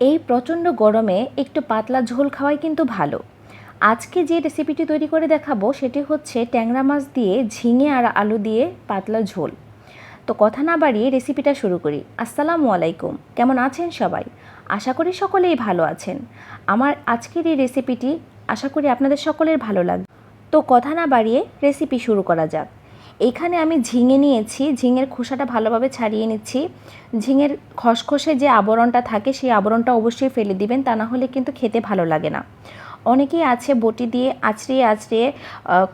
এই প্রচণ্ড গরমে একটু পাতলা ঝোল খাওয়াই কিন্তু ভালো। আজকে যে রেসিপিটি তৈরি করে দেখাবো, সেটি হচ্ছে ট্যাংরা মাছ দিয়ে ঝিঙে আর আলু দিয়ে পাতলা ঝোল। তো কথা না বাড়িয়ে রেসিপিটা শুরু করি। আসসালামু আলাইকুম। কেমন আছেন সবাই? আশা করি সকলেই ভালো আছেন। আমার আজকের এই রেসিপিটি আশা করি আপনাদের সকলের ভালো লাগবে। তো কথা না বাড়িয়ে রেসিপি শুরু করা যাক। এখানে আমি ঝিঙে নিয়েছি। ঝিঙের খোসাটা ভালোভাবে ছাড়িয়ে নিচ্ছি। ঝিঙের খসখসে যে আবরণটা থাকে, সেই আবরণটা অবশ্যই ফেলে দিবেন, তা না হলে কিন্তু খেতে ভালো লাগে না। অনেকেই আছে বটি দিয়ে আছড়িয়ে আছড়িয়ে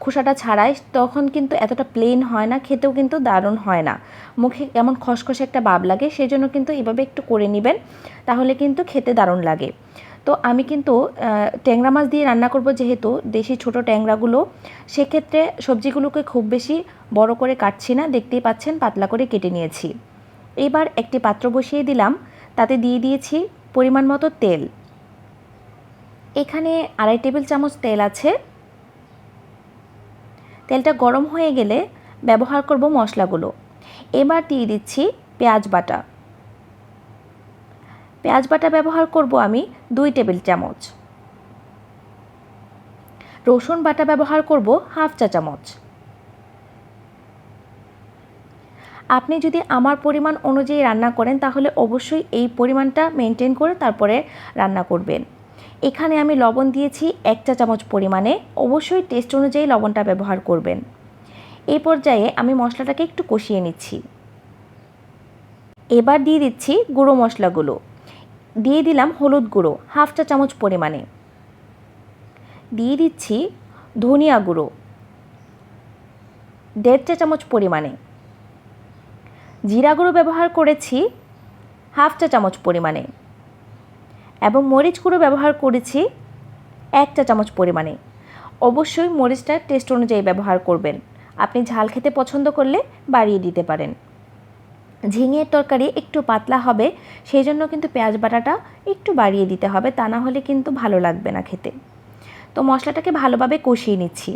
খোসাটা ছাড়ায়, তখন কিন্তু এতটা প্লেন হয় না, খেতেও কিন্তু দারুণ হয় না। মুখে কেমন খসখসে একটা ভাব লাগে সেই জন্য কিন্তু এভাবে একটু করে নেবেন, তাহলে কিন্তু খেতে দারুণ লাগে। তো আমি কিন্তু ট্যাংরা মাছ দিয়ে রান্না করব যেহেতু দেশি ছোট ট্যাংরাগুলো, সেক্ষেত্রে সবজিগুলোকে খুব বেশি বড় করে কাটছি না, দেখতেই পাচ্ছেন পাতলা করে কেটে নিয়েছি। এবার একটি পাত্র বসিয়ে দিলাম, তাতে দিয়ে দিয়েছি পরিমাণ মতো তেল। এখানে আড়াই টেবিল চামচ তেল আছে। তেলটা গরম হয়ে গেলে ব্যবহার করব মশলাগুলো। এবার দিয়ে দিচ্ছি পেঁয়াজ বাটা। পেঁয়াজ বাটা ব্যবহার করব আমি দুই টেবিল চামচ। রসুন বাটা ব্যবহার করব হাফ চা চামচ। আপনি যদি আমার পরিমাণ অনুযায়ী রান্না করেন তাহলে অবশ্যই এই পরিমাণটা মেনটেন করে তারপরে রান্না করবেন। এখানে আমি লবণ দিয়েছি এক চা চামচ পরিমাণে, অবশ্যই টেস্ট অনুযায়ী লবণটা ব্যবহার করবেন। এই পর্যায়ে আমি মশলাটাকে একটু কষিয়ে নিচ্ছি। এবার দিয়ে দিচ্ছি গুঁড়ো মশলাগুলো। দিয়ে দিলাম হলুদ গুঁড়ো, হাফ চা চামচ পরিমাণে। দিয়ে দিচ্ছি ধনিয়া গুঁড়ো, দেড় চা চামচ পরিমাণে। জিরা গুঁড়ো ব্যবহার করেছি হাফ চা চামচ পরিমাণে এবং মরিচ গুঁড়ো ব্যবহার করেছি এক চা চামচ পরিমাণে। অবশ্যই মরিচটা টেস্ট অনুযায়ী ব্যবহার করবেন। আপনি ঝাল খেতে পছন্দ করলে বাড়িয়ে দিতে পারেন। ঝিঙের তরকারি একটু পাতলা হবে, সেই জন্য কিন্তু পেঁয়াজ বাটাটা একটু বাড়িয়ে দিতে হবে, তা না হলে কিন্তু ভালো লাগবে না খেতে। তো মশলাটাকে ভালোভাবে কষিয়ে নিচ্ছি।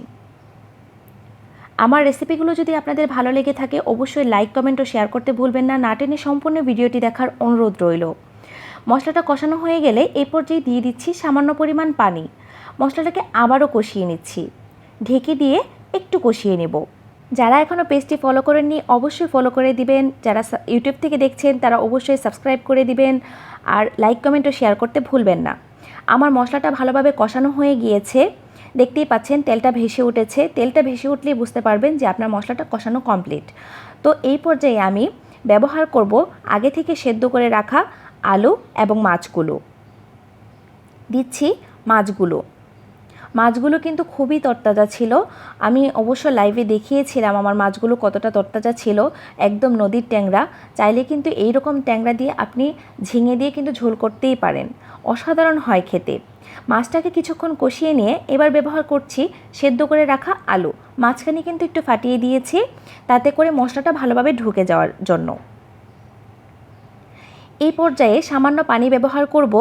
আমার রেসিপিগুলো যদি আপনাদের ভালো লেগে থাকে, অবশ্যই লাইক, কমেন্ট ও শেয়ার করতে ভুলবেন না না টেনে সম্পূর্ণ ভিডিওটি দেখার অনুরোধ রইল। মশলাটা কষানো হয়ে গেলে এই পর্যায়ে দিয়ে দিচ্ছি সামান্য পরিমাণ পানি। মশলাটাকে আবারও কষিয়ে নিচ্ছি। ঢেকে দিয়ে একটু কষিয়ে নেব। যারা এখনও পেজটি ফলো করেননি, অবশ্যই ফলো করে দিবেন। যারা ইউটিউব থেকে দেখছেন, তারা অবশ্যই সাবস্ক্রাইব করে দিবেন। আর লাইক কমেন্ট ও শেয়ার করতে ভুলবেন না। আমার মশলাটা ভালোভাবে কষানো হয়ে গিয়েছে। দেখতেই পাচ্ছেন, তেলটা ভেসে উঠেছে। তেলটা ভেসে উঠলেই বুঝতে পারবেন যে আপনার মশলাটা কষানো কমপ্লিট তো এই পর্যায়ে আমি ব্যবহার করব আগে থেকে সেদ্ধ করে রাখা আলু এবং মাছগুলো। দিচ্ছি মাছগুলো। মাছগুলো কিন্তু খুবই তরতাজা ছিল। আমি অবশ্য লাইভে দেখিয়েছিলাম আমার মাছগুলো কতটা তরতাজা ছিল, একদম নদীর ট্যাংরা। চাইলে কিন্তু এই রকম ট্যাংরা দিয়ে আপনি ঝিঙে দিয়ে কিন্তু ঝোল করতেই পারেন। অসাধারণ হয় খেতে। মাছটাকে কিছুক্ষণ কষিয়ে নিয়ে এবার ব্যবহার করছি সেদ্ধ করে রাখা আলু। মাঝখানে কিন্তু একটু ফাটিয়ে দিয়েছি, তাতে করে মশলাটা ভালোভাবে ঢুকে যাওয়ার জন্য। এই পর্যায়ে সামান্য পানি ব্যবহার করব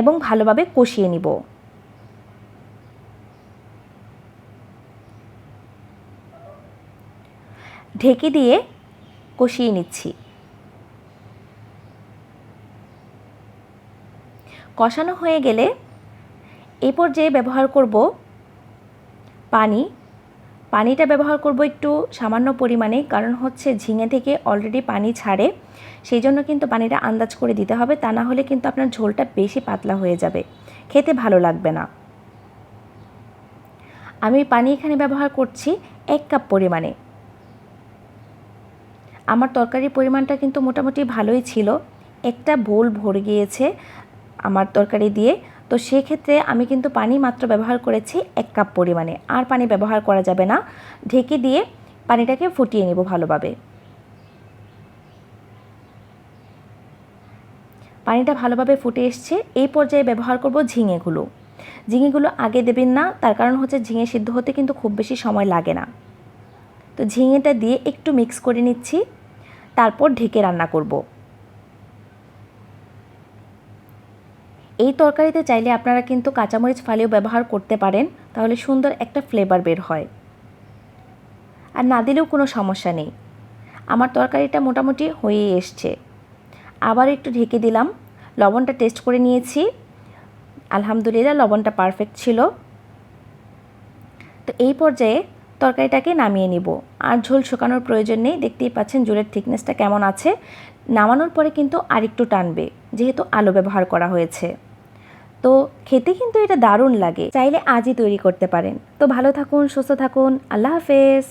এবং ভালোভাবে কষিয়ে নিব। ঢেকে দিয়ে কষিয়ে নিচ্ছি। কষানো হয়ে গেলে এই পর্যায়ে ব্যবহার করব পানি। পানিটা ব্যবহার করব একটু সামান্য পরিমাণে, কারণ হচ্ছে ঝিঙে থেকে অলরেডি পানি ছাড়ে। সেই জন্য কিন্তু পানিটা আন্দাজ করে দিতে হবে, তা না হলে কিন্তু আপনার ঝোলটা বেশি পাতলা হয়ে যাবে। খেতে ভালো লাগবে না। আমি পানি এখানে ব্যবহার করছি এক কাপ পরিমাণে। আমার তরকারির পরিমাণটা কিন্তু মোটামুটি ভালোই ছিল। একটা বোল ভরে গিয়েছে আমার তরকারি দিয়ে। তো সেক্ষেত্রে আমি কিন্তু পানি মাত্র ব্যবহার করেছি এক কাপ পরিমাণে। আর পানি ব্যবহার করা যাবে না। ঢেকে দিয়ে পানিটাকে ফুটিয়ে নেব ভালোভাবে। পানিটা ভালোভাবে ফুটে এসছে। এই পর্যায়ে ব্যবহার করব ঝিঙেগুলো। ঝিঙেগুলো আগে দেবেন না। তার কারণ হচ্ছে ঝিঙে সিদ্ধ হতে কিন্তু খুব বেশি সময় লাগে না। তো ঝিঙেটা দিয়ে একটু মিক্স করে নিচ্ছি। তারপর ঢেকে রান্না করব। এই তরকারিতে চাইলে আপনারা কিন্তু কাঁচামরিচ ফালিও ব্যবহার করতে পারেন, তাহলে সুন্দর একটা ফ্লেভার বের হয়। আর না দিলেও কোনো সমস্যা নেই। আমার তরকারিটা মোটামুটি হয়েই এসছে। আবার একটু ঢেকে দিলাম। লবণটা টেস্ট করে নিয়েছি। আলহামদুলিল্লাহ লবণটা পারফেক্ট ছিল। তো এই পর্যায়ে তরকারিটাকে নামিয়ে নিব। আর ঝোল শুকানোর প্রয়োজন নেই, দেখতেই পাচ্ছেন ঝোলের থিকনেসটা কেমন আছে। নামানোর পরে কিন্তু আরেকটু টানবে, যেহেতু আলো ব্যবহার করা হয়েছে। তো খেতে কিন্তু এটা দারুণ লাগে, চাইলে আজই তৈরি করতে পারেন। তো ভালো থাকুন, সুস্থ থাকুন, আল্লাহ হাফেজ।